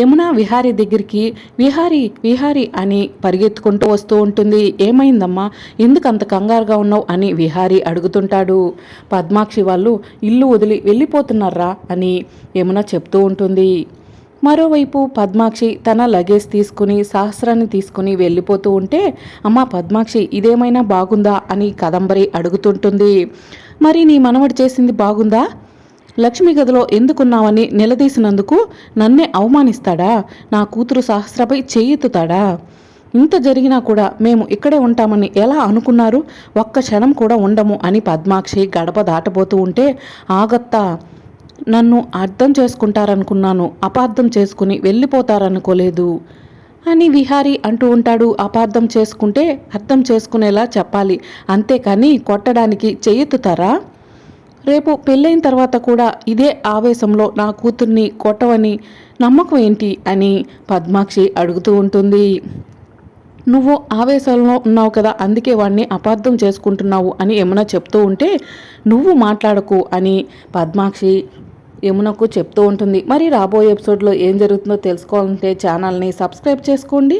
యమున విహారీ దగ్గరికి విహారీ విహారీ అని పరిగెత్తుకుంటూ వస్తూ ఉంటుంది. ఏమైందమ్మా? ఎందుకంత కంగారుగా ఉన్నావు? అని విహారీ అడుగుతుంటాడు. పద్మాక్షి వాళ్ళు ఇల్లు వదిలి వెళ్ళిపోతున్నారా? అని యమున చెప్తూ ఉంటుంది. మరోవైపు పద్మాక్షి తన లగేజ్ తీసుకుని సహస్రాన్ని తీసుకుని వెళ్ళిపోతూ ఉంటే అమ్మ పద్మాక్షి ఇదేమైనా బాగుందా? అని కదంబరి అడుగుతుంటుంది. మరి నీ మనవడు చేసింది బాగుందా? లక్ష్మి గదిలో ఎందుకున్నావని నిలదీసినందుకు నన్నే అవమానిస్తాడా? నా కూతురు సహస్రపై చెయ్యెత్తుతాడా ఇంత జరిగినా కూడా మేము ఇక్కడే ఉంటామని ఎలా అనుకున్నారు? ఒక్క క్షణం కూడా ఉండము అని పద్మాక్షి గడప దాటబోతూ ఉంటే ఆగత్తా నన్ను అర్థం చేసుకుంటారనుకున్నాను అపార్థం చేసుకుని వెళ్ళిపోతారనుకోలేదు అని విహారీ అంటూ ఉంటాడు. అపార్థం చేసుకుంటే అర్థం చేసుకునేలా చెప్పాలి. అంతేకాని కొట్టడానికి చేయెత్తుతారా? రేపు పెళ్ళైన తర్వాత కూడా ఇదే ఆవేశంలో నా కూతుర్ని కొట్టవని నమ్మకం ఏంటి అని పద్మాక్షి అడుగుతూ ఉంటుంది. నువ్వు ఆవేశంలో ఉన్నావు కదా అందుకే వాడిని అపార్థం చేసుకుంటున్నావు అని యమున చెప్తూ ఉంటే నువ్వు మాట్లాడకు అని పద్మాక్షి యమునకు చెప్తూ ఉంటుంది. మరి రాబోయే ఎపిసోడ్లో ఏం జరుగుతుందో తెలుసుకోవాలంటే ఛానల్ని సబ్స్క్రైబ్ చేసుకోండి.